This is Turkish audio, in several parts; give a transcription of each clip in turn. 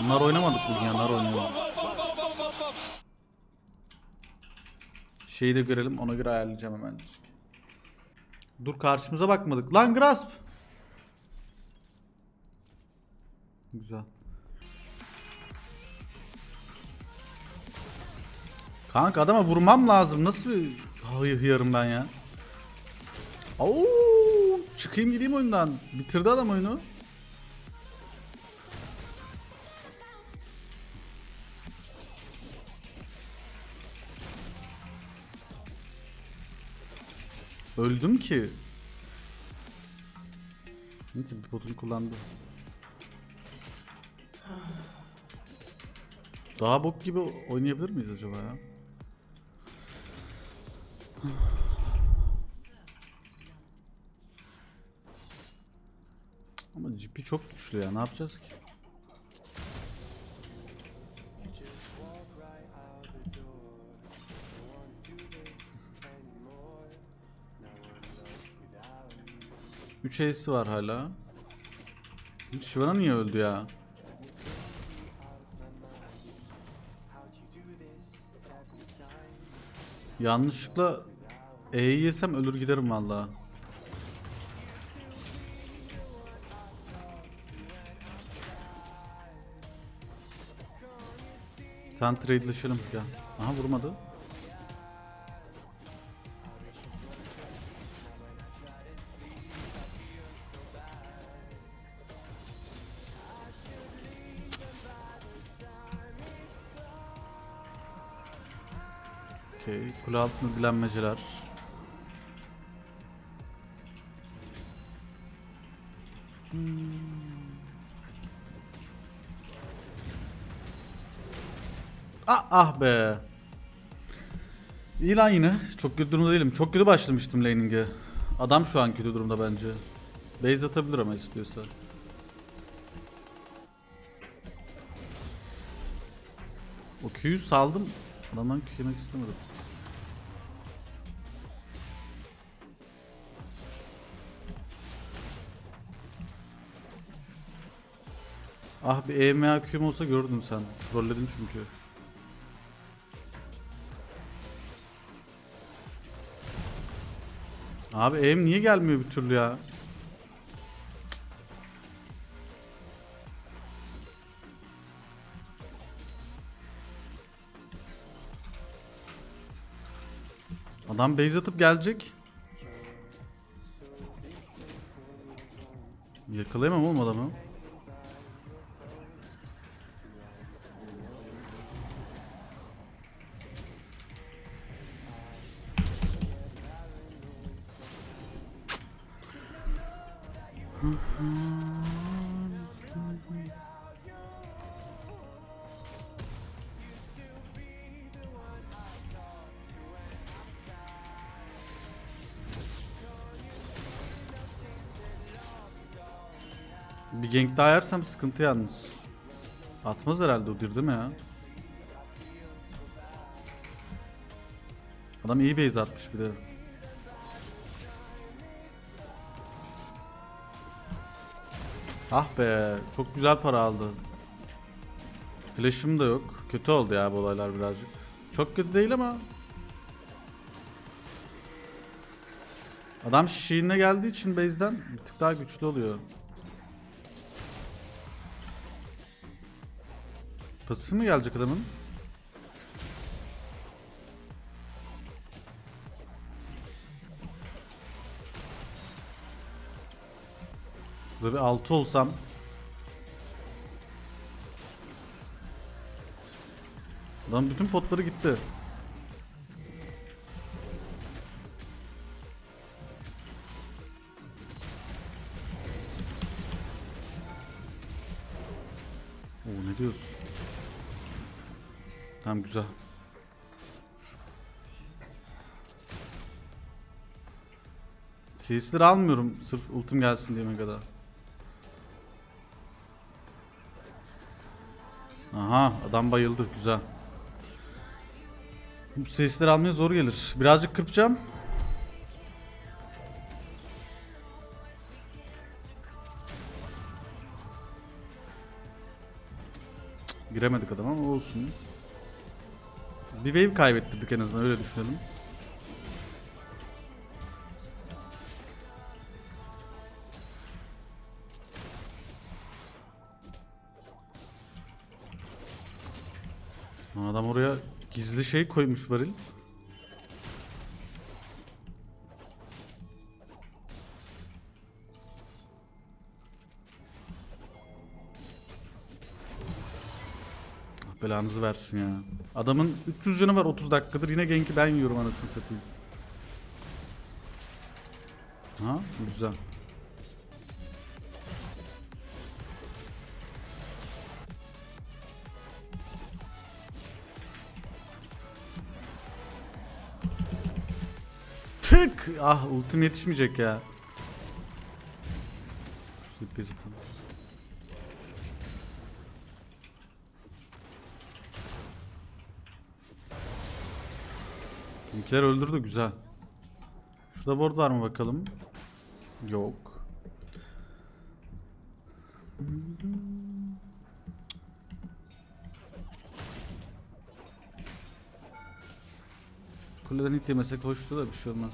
Bunlar oynamadık bugün ya. Nar oynuyor. Şeyi de görelim. Ona göre ayarlayacağım hemen. Dur karşımıza bakmadık. Lan Grasp. Güzel. Kanka adama vurmam lazım. Nasıl bir hıyarım ben ya. Oo, çıkayım gideyim oyundan. Bitirdi adam oyunu. Öldüm ki. Neyse bir botunu kullandı. Daha bok gibi oynayabilir miyiz acaba ya? Ama GP çok güçlü ya ne yapacağız ki? Üç ace'i var hala. Shyvana niye öldü ya? Yanlışlıkla E'yi yesem ölür giderim valla. Sen trade'leşelim ya. Aha vurmadı. Kule altında dilenmeceler. Ah, ah be. İyi lan yine. Çok kötü durumda değilim. Çok kötü başlamıştım laning'e. Adam şu an kötü durumda bence. Base atabilir ama istiyorsa. O Q'yu saldım. Adamdan Q istemedim. Ah bir EMA Q'm olsa gördün sen. Trolledin çünkü. Abi EM niye gelmiyor bir türlü ya? Adam base atıp gelecek. Yakalayamam oğlum adamı. Bir gank daha yersem sıkıntı yalnız. Atmaz herhalde o değil mi ya? Adam iyi base atmış bir de. Ah be, çok güzel para aldı. Flash'ım da yok. Kötü oldu ya bu olaylar birazcık. Çok kötü değil ama. Adam şiirine geldiği için base'den bir tık daha güçlü oluyor. Pasif mi gelecek adamın? Şurada bir 6 olsam Adam bütün potları gitti. Oo ne diyorsun? Tamam güzel. CS'leri almıyorum sırf ultim gelsin diye Mega'da. Aha adam bayıldı güzel. Bu CS'leri almaya zor gelir. Birazcık kırpacağım. Giremedik adam ama olsun. Bir wave kaybettirdik en azından öyle düşünelim. Adam oraya gizli şey koymuş varil. Belanızı versin ya. Adamın 300 canı var 30 dakikadır yine genki ben yiyorum anasını satayım. Ha güzel. Ah ultim yetişmeyecek ya. Şurada bir atalım. Bizimkiler öldürdü güzel. Şurada ward var mı bakalım? Yok. Kuleden hit yemesek hoştu da bir şey olmaz.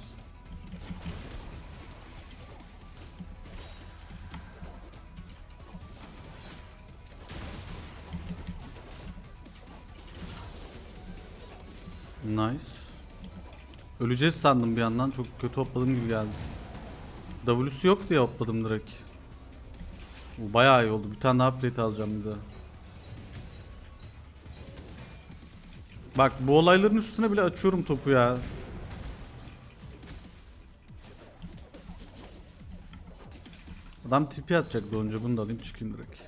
Öleceğiz sandım bir yandan. Çok kötü hopladım gibi geldi. W'su yok diye hopladım direkt. Bu bayağı iyi oldu. Bir tane daha plate alacağım bir daha. Bak bu olayların üstüne bile açıyorum topu ya. Adam tipi atacaktı önce bunu da alayım çıkayım direkt.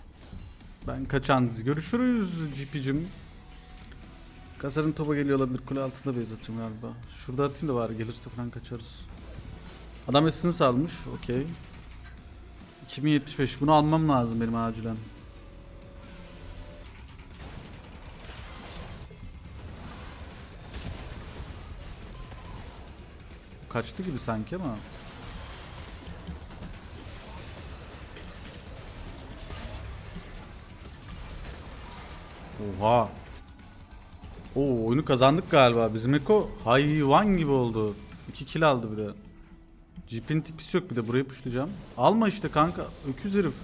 Ben kaçan görüşürüz GP'cim. Kasarın topa geliyor olabilir kule altında base atacağım galiba. Şurada atayım da bari gelirse falan kaçarız. Adam essence almış okey. 2075 bunu almam lazım benim acilen. Kaçtı gibi sanki ama. Oha. Oo oyunu kazandık galiba. Bizim Eko hayvan gibi oldu. 2 kill aldı bir de. Jeep'in tipisi yok bir de burayı puşlayacağım. Alma işte kanka. Öküz herif.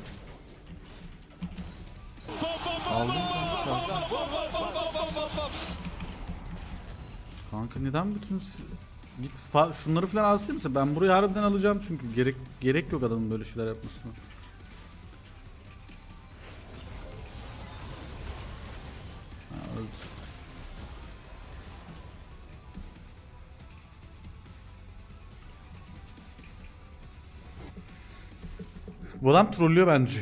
Aldım kanka. Neden bütün git fa- şunları falan alsın mısın? Ben burayı harbiden alacağım çünkü gerek gerek yok adamın böyle şeyler yapmasına. Bu adam trollüyor bence.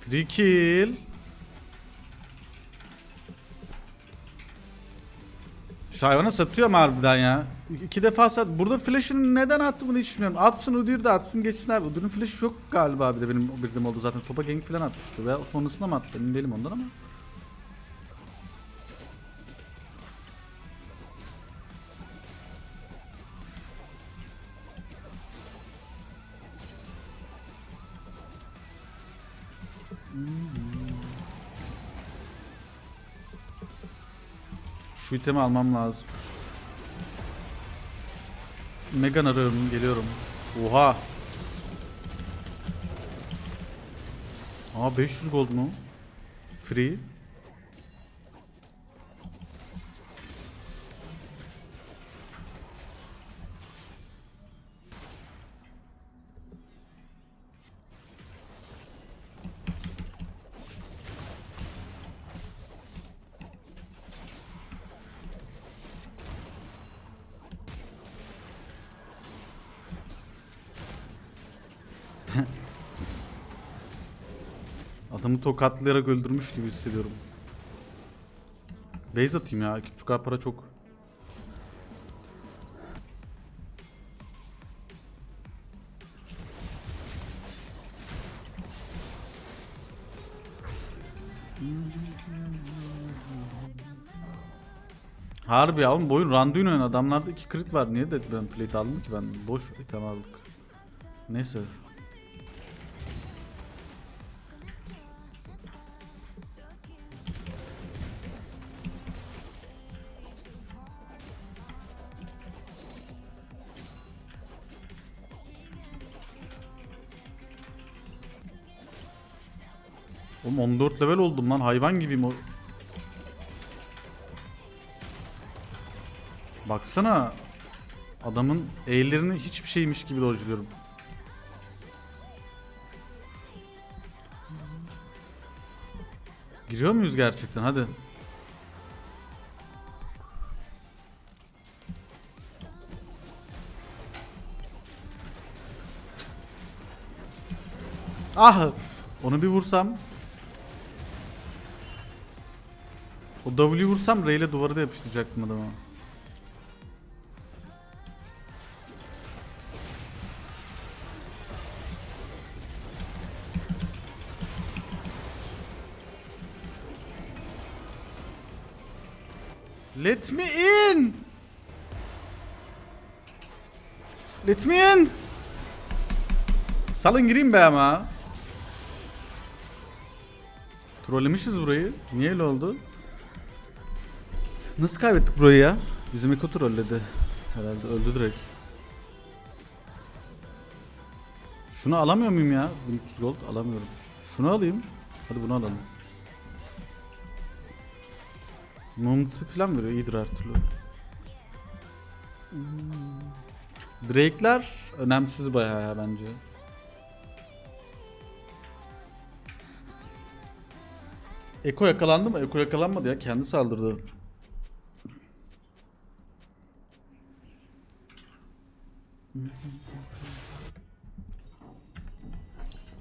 Free kill. Şu hayvana satıyor mu harbiden ya? İki defa sat. Burada flash'ını neden attı bunu hiç bilmiyorum. Atsın Udyr de atsın geçsin abi. Udyr'ün flash'ı yok galiba bir de benim bildiğim oldu zaten. Topa gank falan atmıştı. Veya sonrasında mı attı? Emin değilim ondan ama. Şu almam lazım. Megan arıyorum, geliyorum. Oha. Aa 500 gold mu? Free. Adamı tokatlayarak öldürmüş gibi hissediyorum. Base atayım ya. iki buçuk para çok. Harbi ya oğlum bu oyun Randuin oyun adamlarda 2 crit var niye de ben plate aldım ki ben boş item aldık. Neyse. Oğlum 14 level oldum lan hayvan gibiyim o. Baksana. Adamın eğlerini hiçbir şeymiş gibi dojluyorum. Giriyor muyuz gerçekten? Hadi. Ah! Onu bir vursam. O W vursam R ile duvarı da yapıştıracaktım adama. Let me in. Let me in. Salın gireyim be ama. Trollemişiz burayı. Niye öyle oldu? Nasıl kaybettik burayı ya? Bizim Eko trolledi. Herhalde öldü direkt. Şunu alamıyor muyum ya? 1300 gold alamıyorum. Şunu alayım. Hadi bunu alalım. Moment speed falan veriyor. iyidir her türlü. Drake'ler önemsiz bayağı ya bence. Eko yakalandı mı? Eko yakalanmadı ya. Kendi saldırdı.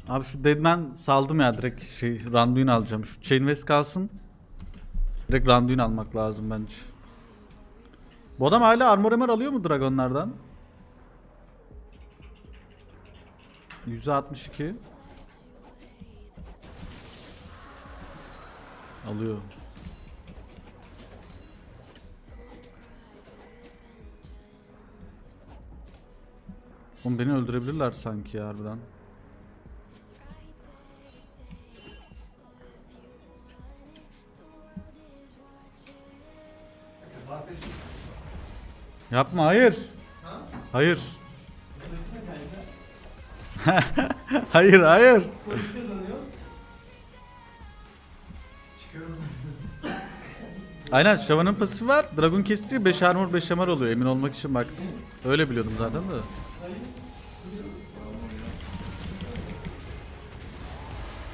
Abi şu Deadman saldım ya direkt şey Randuin alacağım. Şu Chain West kalsın. Direkt Randuin almak lazım bence. Bu adam hala armor emer alıyor mu dragonlardan? %62 Alıyor. Oğlum beni öldürebilirler sanki ya harbiden. Yapma hayır. Hayır. hayır hayır. Aynen Shava'nın pasifi var. Dragon kestiği 5 armor 5 MR oluyor. Emin olmak için baktım. Öyle biliyordum zaten de.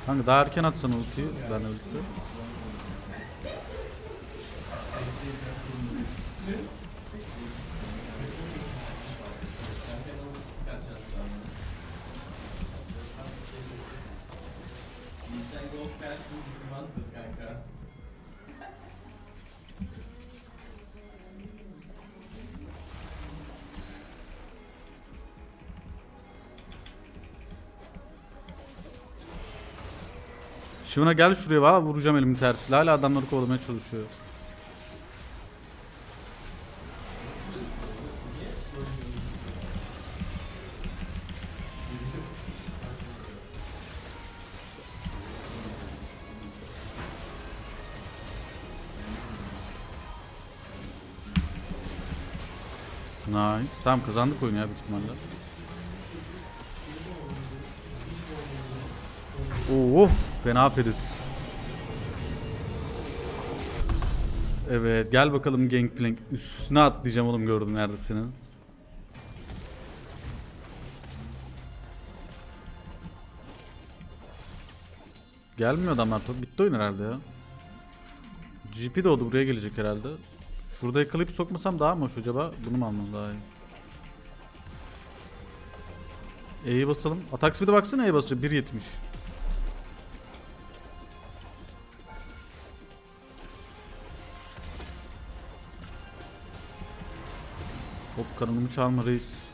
Kanka daha erken atsan ultiyi ben ulti. Şivana gel şuraya valla vuracağım elimin tersiyle. Hala adamları kovalamaya çalışıyor. Nice. Tamam kazandık oyunu ya büyük ihtimalle. Oo, fena feriz. Evet, gel bakalım Gangplank. Üstüne atlayacağım oğlum gördüm nerede senin. Gelmiyor adamlar. Bitti oyun herhalde ya. GP doğdu buraya gelecek herhalde. Şurada yakalayıp sokmasam daha mı hoş acaba? Bunu mu almam daha iyi? E'yi basalım. Atak speed'e baksana E'ye basacak. 1.70. Kanımı çalma reis.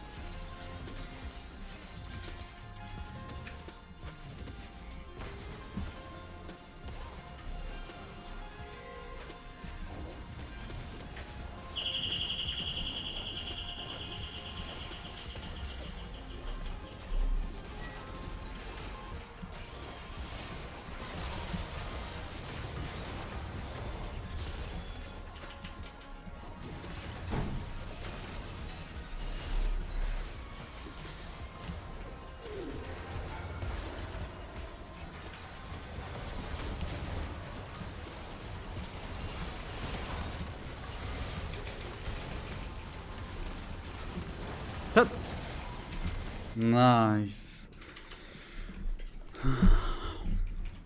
Nice.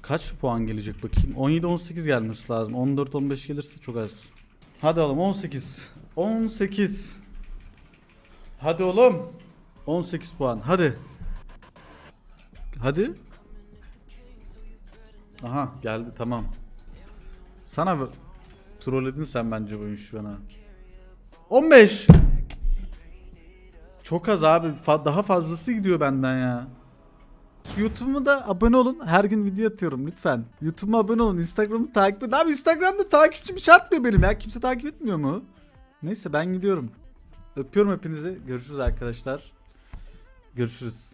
Kaç puan gelecek bakayım? 17-18 gelmesi lazım. 14-15 gelirse çok az. Hadi oğlum 18. 18. Hadi oğlum. 18 puan. Hadi. Hadi. Aha geldi tamam. Sana trolledin sen bence bu işi bana. 15. Çok az abi. Fa- daha fazlası gidiyor benden ya. YouTube'uma da abone olun. Her gün video atıyorum lütfen. YouTube'uma abone olun. Instagram'ı takip edin. Abi Instagram'da takipçim şart mı benim ya? Kimse takip etmiyor mu? Neyse ben gidiyorum. Öpüyorum hepinizi. Görüşürüz arkadaşlar. Görüşürüz.